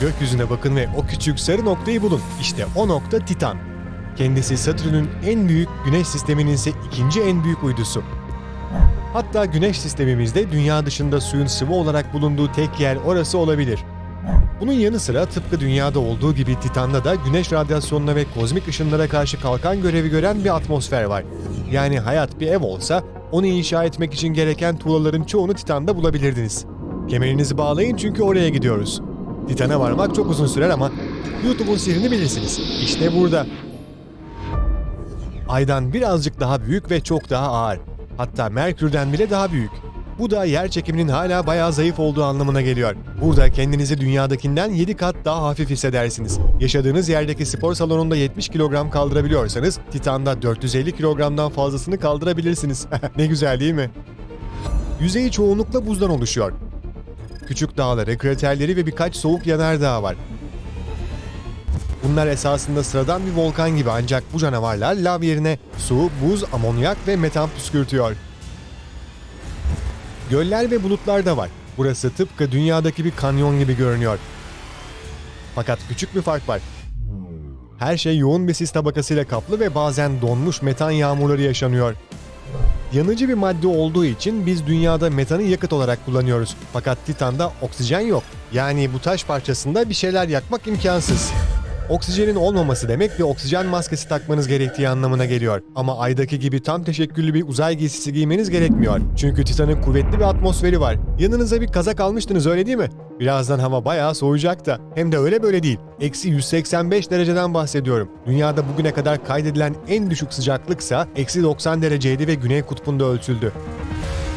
Gökyüzüne bakın ve o küçük sarı noktayı bulun. İşte o nokta Titan. Kendisi Satürn'ün en büyük, Güneş sisteminin ise ikinci en büyük uydusu. Hatta Güneş sistemimizde dünya dışında suyun sıvı olarak bulunduğu tek yer orası olabilir. Bunun yanı sıra tıpkı dünyada olduğu gibi Titan'da da güneş radyasyonuna ve kozmik ışınlara karşı kalkan görevi gören bir atmosfer var. Yani hayat bir ev olsa onu inşa etmek için gereken tuğlaların çoğunu Titan'da bulabilirdiniz. Kemerinizi bağlayın çünkü oraya gidiyoruz. Titan'a varmak çok uzun sürer ama YouTube'un sihrini bilirsiniz. İşte burada. Aydan birazcık daha büyük ve çok daha ağır. Hatta Merkür'den bile daha büyük. Bu da yer çekiminin hala bayağı zayıf olduğu anlamına geliyor. Burada kendinizi dünyadakinden 7 kat daha hafif hissedersiniz. Yaşadığınız yerdeki spor salonunda 70 kilogram kaldırabiliyorsanız Titan'da 450 kilogramdan fazlasını kaldırabilirsiniz. ne güzel değil mi? Yüzeyi çoğunlukla buzdan oluşuyor. Küçük dağları, kraterleri ve birkaç soğuk yanardağ var. Bunlar esasında sıradan bir volkan gibi ancak bu canavarlar lav yerine su, buz, amonyak ve metan püskürtüyor. Göller ve bulutlar da var. Burası tıpkı dünyadaki bir kanyon gibi görünüyor. Fakat küçük bir fark var. Her şey yoğun bir sis tabakasıyla kaplı ve bazen donmuş metan yağmurları yaşanıyor. Yanıcı bir madde olduğu için biz dünyada metanı yakıt olarak kullanıyoruz. Fakat Titan'da oksijen yok. Yani bu taş parçasında bir şeyler yakmak imkansız. Oksijenin olmaması demek bir oksijen maskesi takmanız gerektiği anlamına geliyor. Ama aydaki gibi tam teşekküllü bir uzay giysisi giymeniz gerekmiyor. Çünkü Titan'ın kuvvetli bir atmosferi var. Yanınıza bir kazak almıştınız öyle değil mi? Birazdan hava bayağı soğuyacak da. Hem de öyle böyle değil. Eksi 185 dereceden bahsediyorum. Dünyada bugüne kadar kaydedilen en düşük sıcaklıksa eksi 90 dereceydi ve Güney Kutbu'nda ölçüldü.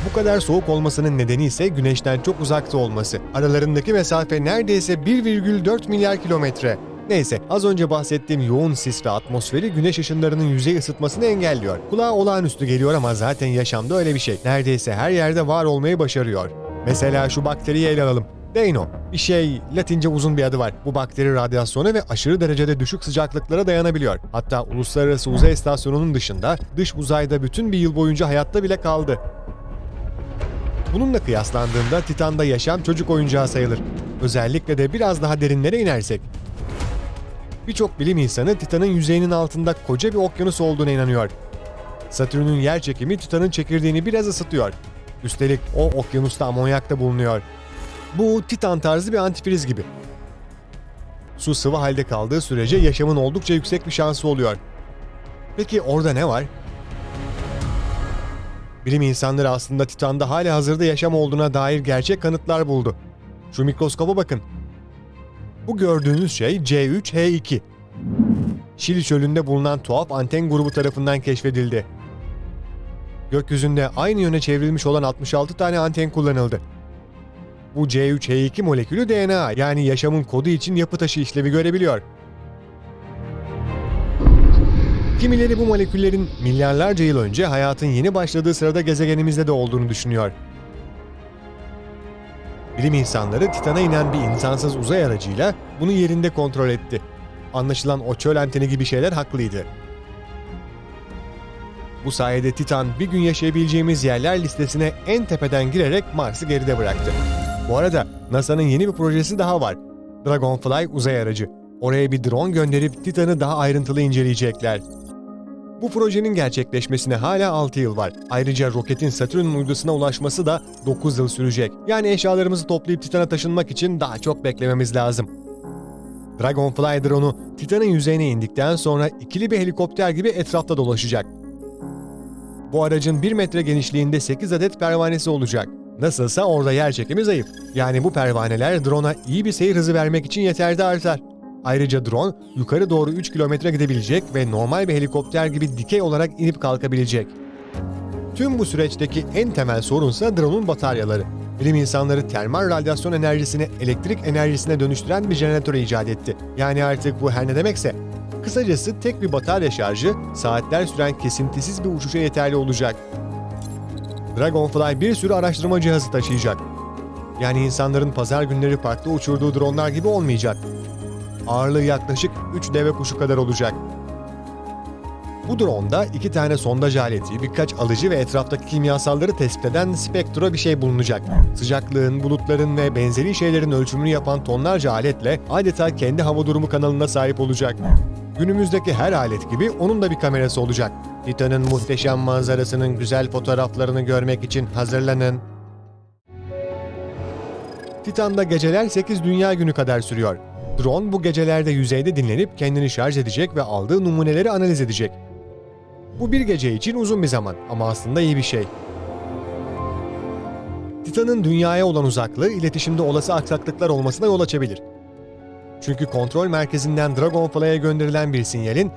Bu kadar soğuk olmasının nedeni ise güneşten çok uzakta olması. Aralarındaki mesafe neredeyse 1,4 milyar kilometre. Neyse az önce bahsettiğim yoğun sis ve atmosferi güneş ışınlarının yüzey ısıtmasını engelliyor. Kulağa olağanüstü geliyor ama zaten yaşamda öyle bir şey. Neredeyse her yerde var olmayı başarıyor. Mesela şu bakteriyi ele alalım. Deino. Bir şey, Latince uzun bir adı var. Bu bakteri radyasyona ve aşırı derecede düşük sıcaklıklara dayanabiliyor. Hatta Uluslararası Uzay İstasyonu'nun dışında dış uzayda bütün bir yıl boyunca hayatta bile kaldı. Bununla kıyaslandığında Titan'da yaşam çocuk oyuncağı sayılır. Özellikle de biraz daha derinlere inersek. Birçok bilim insanı Titan'ın yüzeyinin altında koca bir okyanus olduğuna inanıyor. Satürn'ün yer çekimi Titan'ın çekirdeğini biraz ısıtıyor. Üstelik o okyanusta amonyak da bulunuyor. Bu Titan tarzı bir antifriz gibi. Su sıvı halde kaldığı sürece yaşamın oldukça yüksek bir şansı oluyor. Peki orada ne var? Bilim insanları aslında Titan'da hali hazırda yaşam olduğuna dair gerçek kanıtlar buldu. Şu mikroskoba bakın. Bu gördüğünüz şey C3H2. Şili çölünde bulunan tuhaf anten grubu tarafından keşfedildi. Gökyüzünde aynı yöne çevrilmiş olan 66 tane anten kullanıldı. Bu C3H2 molekülü DNA yani yaşamın kodu için yapı taşı işlevi görebiliyor. Kimileri bu moleküllerin milyarlarca yıl önce hayatın yeni başladığı sırada gezegenimizde de olduğunu düşünüyor. Bilim insanları Titan'a inen bir insansız uzay aracıyla bunu yerinde kontrol etti. Anlaşılan o çöl anteni gibi şeyler haklıydı. Bu sayede Titan bir gün yaşayabileceğimiz yerler listesine en tepeden girerek Mars'ı geride bıraktı. Bu arada NASA'nın yeni bir projesi daha var. Dragonfly uzay aracı. Oraya bir drone gönderip Titan'ı daha ayrıntılı inceleyecekler. Bu projenin gerçekleşmesine hala 6 yıl var. Ayrıca roketin Satürn uydusuna ulaşması da 9 yıl sürecek. Yani eşyalarımızı toplayıp Titan'a taşınmak için daha çok beklememiz lazım. Dragonfly drone'u Titan'ın yüzeyine indikten sonra ikili bir helikopter gibi etrafta dolaşacak. Bu aracın 1 metre genişliğinde 8 adet pervanesi olacak. Nasılsa orada yer çekimi zayıf. Yani bu pervaneler drone'a iyi bir seyir hızı vermek için yeterli artar. Ayrıca drone yukarı doğru 3 kilometre gidebilecek ve normal bir helikopter gibi dikey olarak inip kalkabilecek. Tüm bu süreçteki en temel sorunsa drone'un bataryaları. Bilim insanları termal radyasyon enerjisini elektrik enerjisine dönüştüren bir jeneratör icat etti. Yani artık bu her ne demekse. Kısacası tek bir batarya şarjı saatler süren kesintisiz bir uçuşa yeterli olacak. Dragonfly bir sürü araştırma cihazı taşıyacak. Yani insanların pazar günleri parkta uçurduğu dronlar gibi olmayacak. Ağırlığı yaklaşık 3 deve kuşu kadar olacak. Bu dronda iki tane sondaj aleti, birkaç alıcı ve etraftaki kimyasalları tespit eden spektro bir şey bulunacak. Sıcaklığın, bulutların ve benzeri şeylerin ölçümünü yapan tonlarca aletle adeta kendi hava durumu kanalına sahip olacak. Günümüzdeki her alet gibi onun da bir kamerası olacak. Titan'ın muhteşem manzarasının güzel fotoğraflarını görmek için hazırlanın. Titan'da geceler 8 dünya günü kadar sürüyor. Drone bu gecelerde yüzeyde dinlenip kendini şarj edecek ve aldığı numuneleri analiz edecek. Bu bir gece için uzun bir zaman ama aslında iyi bir şey. Titan'ın dünyaya olan uzaklığı iletişimde olası aksaklıklar olmasına yol açabilir. Çünkü kontrol merkezinden Dragonfly'e gönderilen bir sinyalin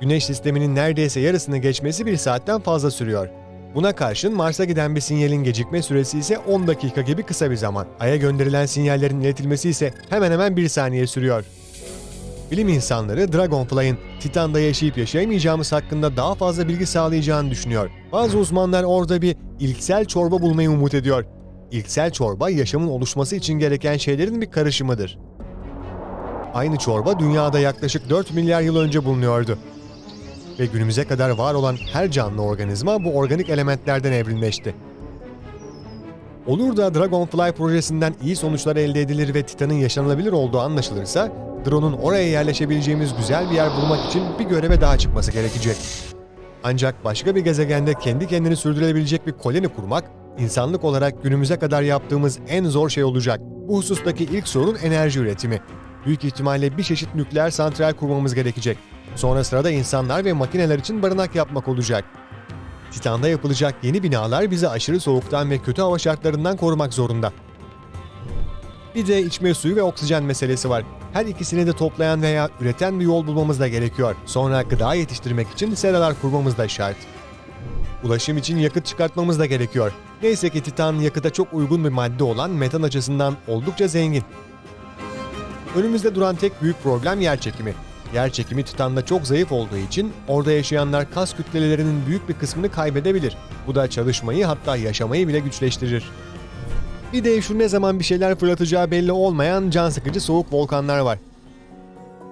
Güneş sisteminin neredeyse yarısını geçmesi bir saatten fazla sürüyor. Buna karşın Mars'a giden bir sinyalin gecikme süresi ise 10 dakika gibi kısa bir zaman. Ay'a gönderilen sinyallerin iletilmesi ise hemen hemen 1 saniye sürüyor. Bilim insanları Dragonfly'ın Titan'da yaşayıp yaşayamayacağımız hakkında daha fazla bilgi sağlayacağını düşünüyor. Bazı uzmanlar orada bir ilksel çorba bulmayı umut ediyor. İlksel çorba yaşamın oluşması için gereken şeylerin bir karışımıdır. Aynı çorba dünyada yaklaşık 4 milyar yıl önce bulunuyordu. Ve günümüze kadar var olan her canlı organizma bu organik elementlerden evrilmişti. Olur da Dragonfly projesinden iyi sonuçlar elde edilir ve Titan'ın yaşanılabilir olduğu anlaşılırsa, drone'un oraya yerleşebileceğimiz güzel bir yer bulmak için bir göreve daha çıkması gerekecek. Ancak başka bir gezegende kendi kendini sürdürebilecek bir koloni kurmak, insanlık olarak günümüze kadar yaptığımız en zor şey olacak. Bu husustaki ilk sorun enerji üretimi. Büyük ihtimalle bir çeşit nükleer santral kurmamız gerekecek. Sonra sırada insanlar ve makineler için barınak yapmak olacak. Titan'da yapılacak yeni binalar bizi aşırı soğuktan ve kötü hava şartlarından korumak zorunda. Bir de içme suyu ve oksijen meselesi var. Her ikisini de toplayan veya üreten bir yol bulmamız da gerekiyor. Sonra gıda yetiştirmek için seralar kurmamız da şart. Ulaşım için yakıt çıkartmamız da gerekiyor. Neyse ki Titan yakıta çok uygun bir madde olan metan açısından oldukça zengin. Önümüzde duran tek büyük problem yer çekimi. Yer çekimi Titan'da çok zayıf olduğu için orada yaşayanlar kas kütlelerinin büyük bir kısmını kaybedebilir. Bu da çalışmayı hatta yaşamayı bile güçleştirir. Bir de şu ne zaman bir şeyler fırlatacağı belli olmayan can sıkıcı soğuk volkanlar var.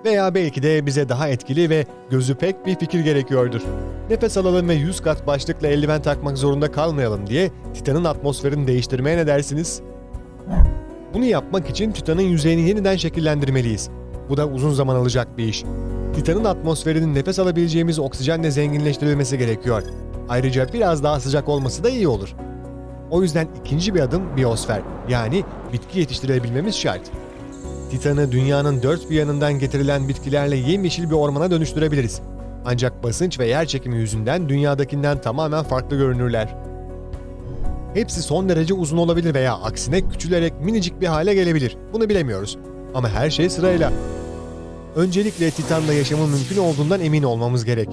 Veya belki de bize daha etkili ve gözü pek bir fikir gerekiyordur. Nefes alalım ve 100 kat başlıkla eldiven takmak zorunda kalmayalım diye Titan'ın atmosferini değiştirmeye ne dersiniz? Bunu yapmak için Titan'ın yüzeyini yeniden şekillendirmeliyiz. Bu da uzun zaman alacak bir iş. Titan'ın atmosferinin nefes alabileceğimiz oksijenle zenginleştirilmesi gerekiyor. Ayrıca biraz daha sıcak olması da iyi olur. O yüzden ikinci bir adım biyosfer yani bitki yetiştirebilmemiz şart. Titan'ı dünyanın dört bir yanından getirilen bitkilerle yemyeşil bir ormana dönüştürebiliriz. Ancak basınç ve yer çekimi yüzünden dünyadakinden tamamen farklı görünürler. Hepsi son derece uzun olabilir veya aksine küçülerek minicik bir hale gelebilir. Bunu bilemiyoruz. Ama her şey sırayla. Öncelikle Titan'da yaşamın mümkün olduğundan emin olmamız gerek.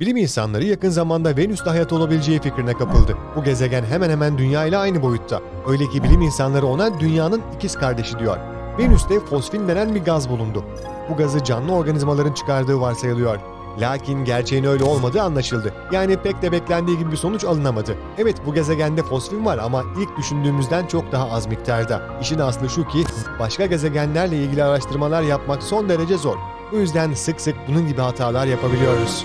Bilim insanları yakın zamanda Venüs'te hayat olabileceği fikrine kapıldı. Bu gezegen hemen hemen Dünya ile aynı boyutta. Öyle ki bilim insanları ona Dünya'nın ikiz kardeşi diyor. Venüs'te fosfin denen bir gaz bulundu. Bu gazı canlı organizmaların çıkardığı varsayılıyor. Lakin gerçeğin öyle olmadığı anlaşıldı. Yani pek de beklendiği gibi bir sonuç alınamadı. Evet bu gezegende fosfin var ama ilk düşündüğümüzden çok daha az miktarda. İşin aslı şu ki başka gezegenlerle ilgili araştırmalar yapmak son derece zor. Bu yüzden sık sık bunun gibi hatalar yapabiliyoruz.